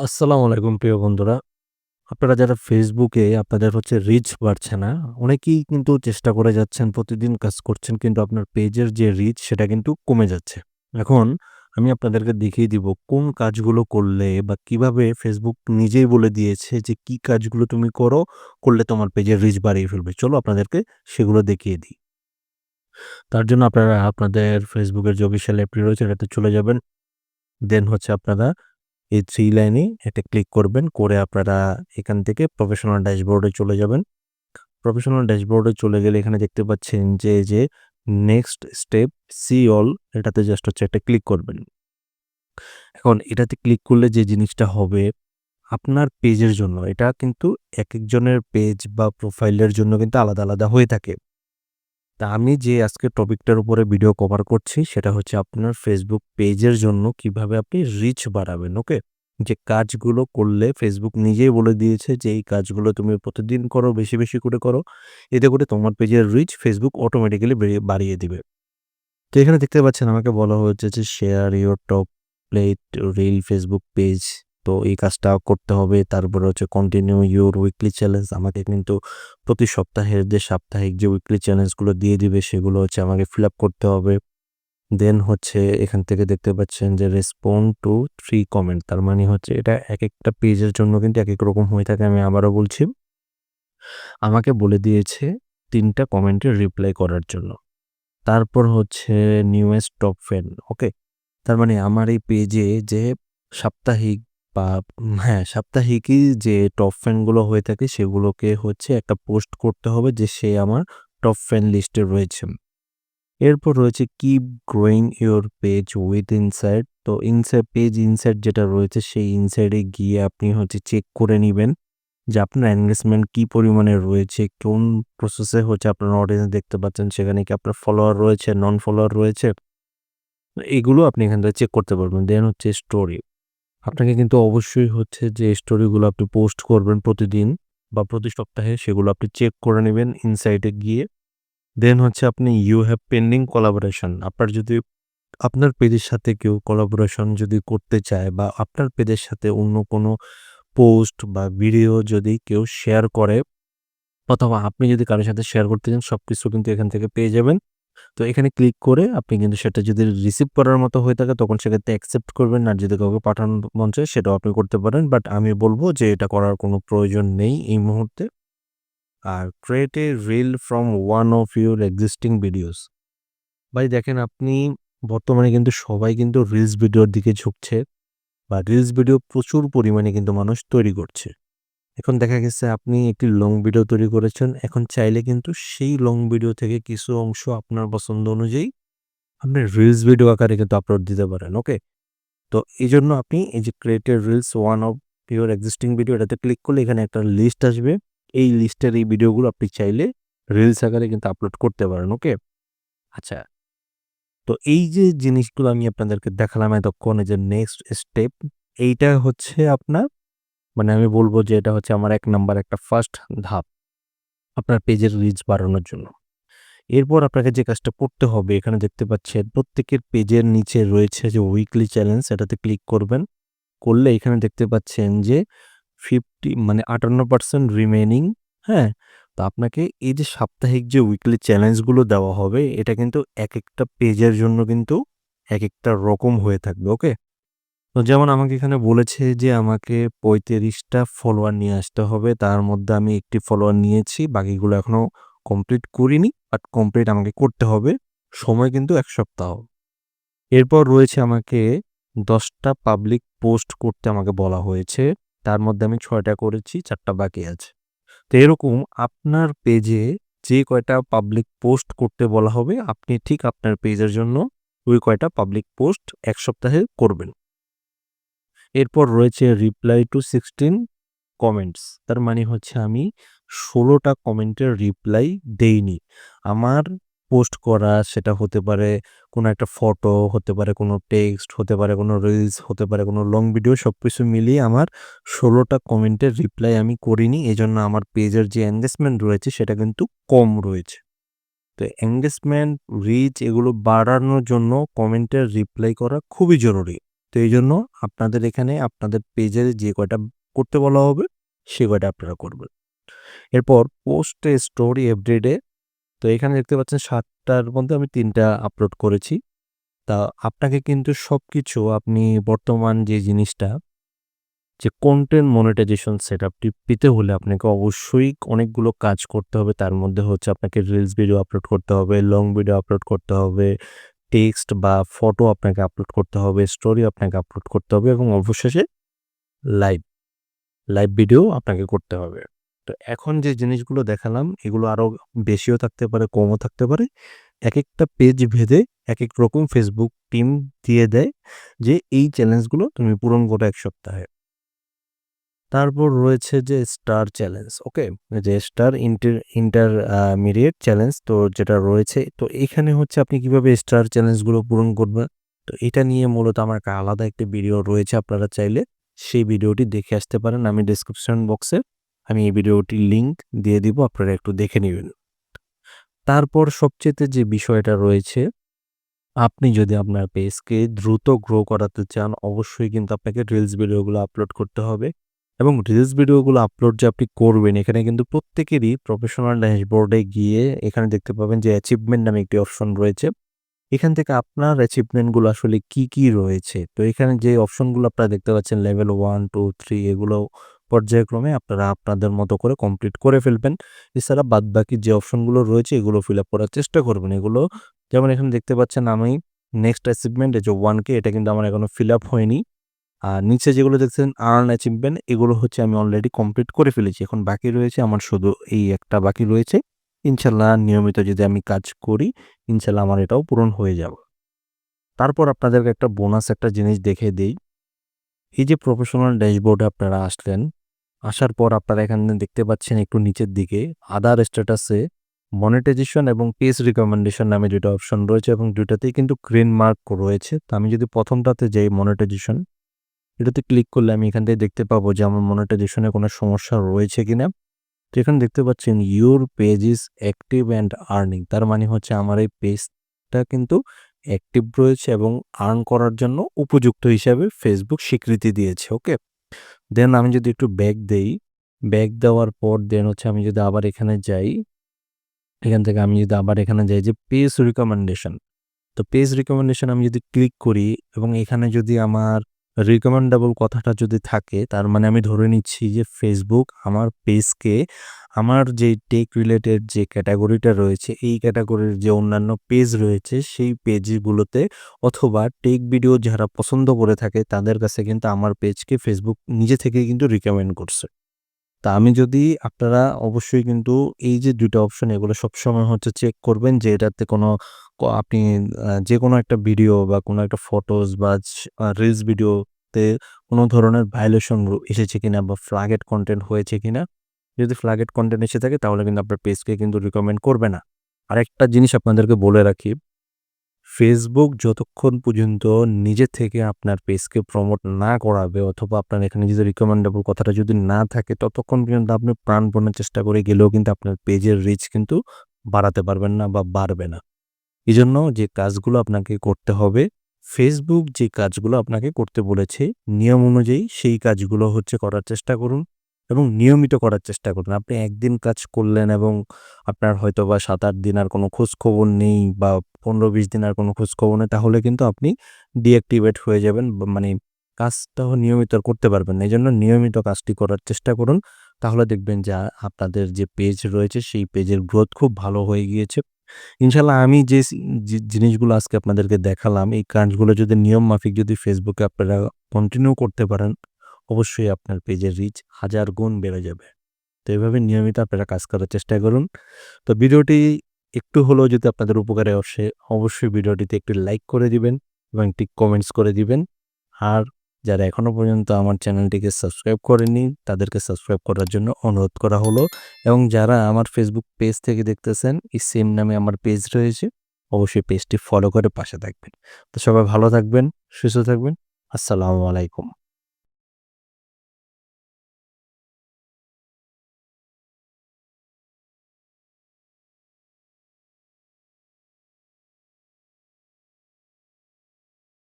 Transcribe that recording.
আসসালামু আলাইকুম প্রিয় বন্ধুরা। আপনারা যারা ফেসবুকে আপনাদের হচ্ছে রিচ বাড়ছে না, অনেকেই কিন্তু চেষ্টা করে যাচ্ছেন, প্রতিদিন কাজ করছেন কিন্তু আপনার পেজের যে রিচ সেটা কিন্তু কমে যাচ্ছে। এখন আমি আপনাদেরকে দেখিয়ে দিব কোন কাজগুলো করলে বা কীভাবে ফেসবুক নিজেই বলে দিয়েছে যে কি কাজগুলো তুমি করো, করলে তোমার পেজের রিচ বাড়িয়ে ফেলবে। চলো আপনাদেরকে সেগুলো দেখিয়ে দিই। তার জন্য আপনারা আপনাদের ফেসবুকের যে অফিসিয়াল অ্যাপটি রয়েছে এটাতে চলে যাবেন। দেন হচ্ছে আপনারা এই থ্রি লাইনে এটা ক্লিক করবেন, করে আপনারা এখান থেকে প্রফেশনাল ড্যাশবোর্ডে চলে যাবেন। প্রফেশনাল ড্যাশবোর্ডে চলে গেলে এখানে দেখতে পাচ্ছেন যে যে নেক্সট স্টেপ সি অল এটাতে জাস্ট হচ্ছে একটা ক্লিক করবেন। এখন এটাতে ক্লিক করলে যে জিনিসটা হবে, আপনার পেজের জন্য, এটা কিন্তু এক একজনের পেজ বা প্রোফাইলের জন্য কিন্তু আলাদা আলাদা হয়ে থাকে। তা আমি যে আজকে টপিকটার উপরে ভিডিও কভার করছি, সেটা হচ্ছে আপনার ফেসবুক পেজের জন্য কীভাবে আপনি রিচ বাড়াবেন ওকে যে কাজগুলো করলে ফেসবুক নিজেই বলে দিয়েছে যে, এই কাজগুলো তুমি প্রতিদিন করো, বেশি বেশি করে করো। এতে করে তোমার পেজের রিচ ফেসবুক অটোমেটিক্যালি বাড়িয়ে দিবে। তো এখানে দেখতে পাচ্ছেন, আমাকে বলা হয়েছে যে share your top plate reel Facebook page তো এই কাজটা করতে হবে। তারপরে হচ্ছে কন্টিনিউ ইউর উইকলি চ্যালেঞ্জ আমাকে কিন্তু প্রতি সপ্তাহের যে সাপ্তাহিক যে উইকলি চ্যালেঞ্জগুলো দিয়ে দিবে সেগুলো হচ্ছে আমাকে ফিল আপ করতে হবে। দেন হচ্ছে এখান থেকে দেখতে পাচ্ছেন যে রেসপন্ড টু থ্রি কমেন্ট তার মানে হচ্ছে এটা এক একটা পেজের জন্য কিন্তু এক এক রকম হয়ে থাকে আমি আবারও বলছি। আমাকে বলে দিয়েছে তিনটা কমেন্টের রিপ্লাই করার জন্য। তারপর হচ্ছে নিউয়েস্ট টপ ফ্যান ওকে তার মানে আমার এই পেজে যে সাপ্তাহিক বা হ্যাঁ সাপ্তাহিকই যে টপ ফ্যানগুলো হয়ে থাকে সেগুলোকে হচ্ছে একটা পোস্ট করতে হবে যে সে আমার টপ ফ্যান লিস্টে রয়েছে। এরপর রয়েছে keep growing your page with inside তো ইনসাইড পেজ ইনসাইড যেটা রয়েছে সেই ইনসাইডে গিয়ে আপনি হচ্ছে চেক করে নেবেন যে আপনার এনগেজমেন্ট কী পরিমাণে রয়েছে, কোন প্রসেসে হচ্ছে আপনার অডিয়েন্স দেখতে পাচ্ছেন, সেখানে কি আপনার ফলোয়ার রয়েছে নন ফলোয়ার রয়েছে? এগুলো আপনি এখান থেকে চেক করতে পারবেন। দেন হচ্ছে স্টোরি আপনাকে কিন্তু অবশ্যই হচ্ছে যে স্টোরিগুলো আপনি পোস্ট করবেন প্রতিদিন বা প্রতি সপ্তাহে সেগুলো আপনি চেক করে নেবেন ইনসাইটে গিয়ে। দেন হচ্ছে আপনি ইউ হ্যাভ পেন্ডিং কোলাবোরেশন আপনার যদি, আপনার পেজের সাথে কেউ কোলাবোরেশন যদি করতে চায় বা আপনার পেজের সাথে অন্য কোনো পোস্ট বা ভিডিও যদি কেউ শেয়ার করে, অথবা আপনি যদি কারোর সাথে শেয়ার করতে চান সব কিছু কিন্তু এখান থেকে পেয়ে যাবেন। তো এখানে ক্লিক করে আপনি কিন্তু সেটা যদি রিসিভ করার মতো হয়ে থাকে তখন সেক্ষেত্রে অ্যাকসেপ্ট করবেন। আর যদি কাউকে পাঠানো মন চায় সেটাও আপনি করতে পারেন। বাট আমি বলব যে এটা করার কোনো প্রয়োজন নেই এই মুহূর্তে। আর create a reel from one of your existing videos ভাই দেখেন আপনি বর্তমানে কিন্তু সবাই কিন্তু রিলস ভিডিওর দিকে ঝুঁকছে। বা রিলস ভিডিও প্রচুর পরিমাণে কিন্তু মানুষ তৈরি করছে। এখন দেখা গেছে আপনি একটি লং ভিডিও তৈরি করেছেন। এখন চাইলে কিন্তু সেই লং ভিডিও থেকে কিছু অংশ আপনার পছন্দ অনুযায়ী আপনি রিলস ভিডিও আকারে কিন্তু আপলোড দিতে পারেন ওকে তো এই জন্য আপনি এই যে created reels one of your existing video এটাতে ক্লিক করলে এখানে একটা লিস্ট আসবে। এই লিস্টের এই ভিডিওগুলো আপনি চাইলে রিলস আকারে কিন্তু আপলোড করতে পারেন ওকে আচ্ছা তো এই যে জিনিসগুলো আমি আপনাদেরকে দেখালাম এতক্ষণ যে নেক্সট স্টেপ এইটা হচ্ছে আপনার মানে আমি বলব যে এটা হচ্ছে আমার এক নাম্বার একটা ফার্স্ট ধাপ আপনার পেজের রিচ বাড়ানোর জন্য। এরপর আপনাকে যে কাজটা করতে হবে, এখানে দেখতে পাচ্ছেন প্রত্যেকের পেজের নিচে রয়েছে যে উইকলি চ্যালেঞ্জ সেটাতে ক্লিক করবেন। করলে এখানে দেখতে পাচ্ছেন যে ফিফটি মানে আটান্ন পার্সেন্ট রিমেনিং হ্যাঁ? তো আপনাকে এই যে সাপ্তাহিক যে উইকলি চ্যালেঞ্জগুলো দেওয়া হবে, এটা কিন্তু এক একটা পেজের জন্য কিন্তু এক একটা রকম হয়ে থাকবে ওকে তো যেমন আমাকে এখানে বলেছে যে, আমাকে পঁয়ত্রিশটা ফলোয়ার নিয়ে আসতে হবে। তার মধ্যে আমি একটি ফলোয়ার নিয়েছি। বাকিগুলো এখনও কমপ্লিট করিনি বাট কমপ্লিট আমাকে করতে হবে। সময় কিন্তু এক সপ্তাহ। এরপর রয়েছে আমাকে দশটা পাবলিক পোস্ট করতে আমাকে বলা হয়েছে। তার মধ্যে আমি ছয়টা করেছি, চারটা বাকি আছে। তো এরকম আপনার পেজে যে কয়টা পাবলিক পোস্ট করতে বলা হবে, আপনি ঠিক আপনার পেজের জন্য ওই কয়টা পাবলিক পোস্ট এক সপ্তাহে করবেন। এরপর রয়েছে রিপ্লাই টু সিক্সটিন কমেন্টস তার মানে হচ্ছে আমি ষোলোটা কমেন্টের রিপ্লাই দেইনি। আমার পোস্ট করা সেটা হতে পারে কোনো একটা ফটো হতে পারে কোনো টেক্সট হতে পারে কোনো রিলস হতে পারে কোনো লং ভিডিও সব কিছু মিলিয়ে আমার ষোলোটা কমেন্টের রিপ্লাই আমি করিনি। এই জন্য আমার পেজের যে এঙ্গেজমেন্ট রয়েছে সেটা কিন্তু কম রয়েছে। তো এঙ্গেজমেন্ট রিচ এগুলো বাড়ানোর জন্য কমেন্টের রিপ্লাই করা খুবই জরুরি। তো এই জন্য আপনাদের এখানে আপনাদের পেজে যে কয়টা করতে বলা হবে সে কয়টা আপনারা করবেন। এরপর পোস্ট স্টোরি এভরিডে তো এখানে দেখতে পাচ্ছেন সাতটার মধ্যে আমি ৩ টা আপলোড করেছি। তা আপনাকে কিন্তু সব কিছু আপনি বর্তমান যে জিনিসটা যে কনটেন্ট মনিটাইজেশন সেট আপটি পেতে হলে আপনাকে অবশ্যই অনেকগুলো কাজ করতে হবে। তার মধ্যে হচ্ছে আপনাকে রিলস ভিডিও আপলোড করতে হবে, লং ভিডিও আপলোড করতে হবে, টেক্সট বা ফটো আপনাকে আপলোড করতে হবে, স্টোরি আপনাকে আপলোড করতে হবে এবং অবশেষে লাইভ, লাইভ ভিডিও আপনাকে করতে হবে। তো এখন যে জিনিসগুলো দেখালাম এগুলো আরও বেশিও থাকতে পারে, কমও থাকতে পারে। এক একটা পেজ ভেদে এক এক রকম ফেসবুক টিম দিয়ে দেয় যে এই চ্যালেঞ্জগুলো তুমি পূরণ করো এক সপ্তাহে। তারপর রয়েছে যে স্টার চ্যালেঞ্জ, ওকে? যে স্টার ইন্টার ইন্টারমিডিয়েট চ্যালেঞ্জ তো যেটা রয়েছে তো এখানে হচ্ছে আপনি কীভাবে স্টার চ্যালেঞ্জগুলো পূরণ করবেন। তো এটা নিয়ে মূলত আমার আলাদা একটি ভিডিও রয়েছে আপনারা চাইলে সেই ভিডিওটি দেখে আসতে পারেন। আমি ডেসক্রিপশন বক্সে আমি এই ভিডিওটির লিঙ্ক দিয়ে দিব আপনারা একটু দেখে নিবেন। তারপর সবচাইতে যে বিষয়টা রয়েছে আপনি যদি আপনার পেজকে দ্রুত গ্রো করাতে চান অবশ্যই কিন্তু আপনাকে রিলস ভিডিওগুলো আপলোড করতে হবে এবং রিলস ভিডিওগুলো আপলোড যে আপনি করবেন এখানে কিন্তু প্রত্যেকেরই প্রফেশনাল ড্যাশবোর্ডে গিয়ে এখানে দেখতে পাবেন যে অ্যাচিভমেন্ট নামে একটি অপশন রয়েছে। এখান থেকে আপনার অ্যাচিভমেন্টগুলো আসলে কি, কি রয়েছে তো এখানে যে অপশনগুলো আপনারা দেখতে পাচ্ছেন লেভেল 1, 2, 3 এগুলো পর্যায়ক্রমে আপনারা আপনাদের মতো করে কমপ্লিট করে ফেলবেন। এছাড়া বাদবাকি যে অপশনগুলো রয়েছে এগুলো ফিল আপ করার চেষ্টা করবেন। এগুলো যেমন এখানে দেখতে পাচ্ছেন আমি নেক্সট অ্যাচিভমেন্ট যে 1 কে এটা কিন্তু আমার এখনও ফিল আপ হয়নি। আর নিচে যেগুলো দেখছেন আর্ন অ্যাচিভমেন্ট এগুলো হচ্ছে আমি অলরেডি কমপ্লিট করে ফেলেছি। এখন বাকি রয়েছে আমার শুধু এই একটা বাকি রয়েছে। ইনশাল্লাহ নিয়মিত যদি আমি কাজ করি ইনশাল্লাহ আমার এটাও পূরণ হয়ে যাবে। তারপর আপনাদেরকে একটা বোনাস একটা জিনিস দেখে দেই। এই যে প্রফেশনাল ড্যাশবোর্ডে আপনারা আসলেন, আসার পর আপনারা এখানে দেখতে পাচ্ছেন একটু নিচের দিকে আদার স্ট্যাটাসে মনিটাইজেশন এবং পেজ রিকমেন্ডেশন নামে ২ টা অপশন রয়েছে এবং দুটাতেই কিন্তু গ্রিন মার্ক রয়েছে। তো আমি যদি প্রথমটাতে যাই মনিটাইজেশন এটাতে ক্লিক করলে আমি এখান থেকে দেখতে পাবো যে আমার মনিটাইজেশনে কোনো সমস্যা রয়েছে কিনা। তো এখানে দেখতে পাচ্ছেন your page is active and earning তার মানে হচ্ছে আমার এই পেজটা কিন্তু অ্যাক্টিভ রয়েছে এবং আর্ন করার জন্য উপযুক্ত হিসাবে ফেসবুক স্বীকৃতি দিয়েছে, ওকে? দেন আমি যদি একটু ব্যাক দেই, ব্যাক দেওয়ার পর দেন হচ্ছে আমি যদি আবার এখানে যাই, এখান থেকে আমি যদি আবার এখানে যাই যে পেজ রিকমেন্ডেশন। তো পেজ রিকমেন্ডেশন আমি যদি ক্লিক করি এবং এখানে যদি আমার রিকমেন্ডেবল কথাটা যদি থাকে, তার মানে আমি ধরে নিচ্ছি যে ফেসবুক আমার পেজকে আমার যে টেক রিলেটেড যে ক্যাটাগরিটা রয়েছে, এই ক্যাটাগরির যে অন্যান্য পেজ রয়েছে, সেই পেজগুলোতে অথবা টেক ভিডিও যারা পছন্দ করে থাকে, তাদের কাছে কিন্তু আমার পেজকে ফেসবুক নিজে থেকে কিন্তু রিকমেন্ড করছে। তা আমি যদি আপনারা অবশ্যই কিন্তু এই যে ২ টা অপশন এগুলো সবসময় হচ্ছে চেক করবেন যে এটাতে কোনো আপনি যে কোনো একটা ভিডিও বা কোনো একটা ফটোস বা রিলস ভিডিওতে কোনো ধরনের ভায়োলেশন এসেছে কিনা বা ফ্ল্যাগেড কন্টেন্ট হয়েছে কিনা। যদি ফ্ল্যাগেড কন্টেন্ট এসে থাকে তাহলে কিন্তু আপনার পেজকে কিন্তু রিকমেন্ড করবে না। আরেকটা জিনিস আপনাদেরকে বলে রাখি ফেসবুক যতক্ষণ পর্যন্ত নিজে থেকে আপনার পেজকে প্রমোট না করাবে অথবা আপনার এখানে যদি রিকমেন্ডেবল কথাটা যদি না থাকে ততক্ষণ পর্যন্ত আপনি প্রাণপণে চেষ্টা করে গেলেও কিন্তু আপনার পেজের রিচ কিন্তু বাড়াতে পারবেন না বা বাড়বে না। এই জন্য যে কাজগুলো আপনাকে করতে হবে, ফেসবুক যে কাজগুলো আপনাকে করতে বলেছে নিয়ম অনুযায়ী সেই কাজগুলো হচ্ছে করার চেষ্টা করুন এবং নিয়মিত করার চেষ্টা করুন। আপনি একদিন কাজ করলেন এবং আপনার হয়তো বা সাত আট দিন আর কোনো খোঁজখবর নেই বা ১৫-২০ দিন আর কোনো খোঁজখবর নেই, তাহলে কিন্তু আপনি ডিঅ্যাক্টিভেট হয়ে যাবেন মানে কাজটাও নিয়মিত করতে পারবেন না। জন্য নিয়মিত কাজটি করার চেষ্টা করুন। তাহলে দেখবেন যে আপনাদের যে পেজ রয়েছে, সেই পেজের গ্রোথ খুব ভালো হয়ে গিয়েছে। ইনশাল্লাহ আমি যে জিনিসগুলো আজকে আপনাদেরকে দেখালাম, এই কাজগুলো যদি নিয়ম মাফিক যদি ফেসবুকে আপনারা কন্টিনিউ করতে পারেন অবশ্যই আপনার পেজের রিচ হাজার গুণ বেড়ে যাবে। তো এভাবে নিয়মিত আপনারা কাজ করার চেষ্টা করুন। তো ভিডিওটি একটু হলেও যদি আপনাদের উপকারে আসে অবশ্যই ভিডিওটিতে একটি লাইক করে দিবেন এবং একটি কমেন্টস করে দিবেন। আর যারা এখনও পর্যন্ত আমার চ্যানেলটিকে সাবস্ক্রাইব করেনি তাদেরকে সাবস্ক্রাইব করার জন্য অনুরোধ করা হলো এবং যারা আমার ফেসবুক পেজ থেকে দেখতেছেন এই সেম নামে আমার পেজ রয়েছে অবশ্যই পেজটি ফলো করে পাশে থাকবেন। তো সবাই ভালো থাকবেন, সুস্থ থাকবেন। আসসালামু আলাইকুম।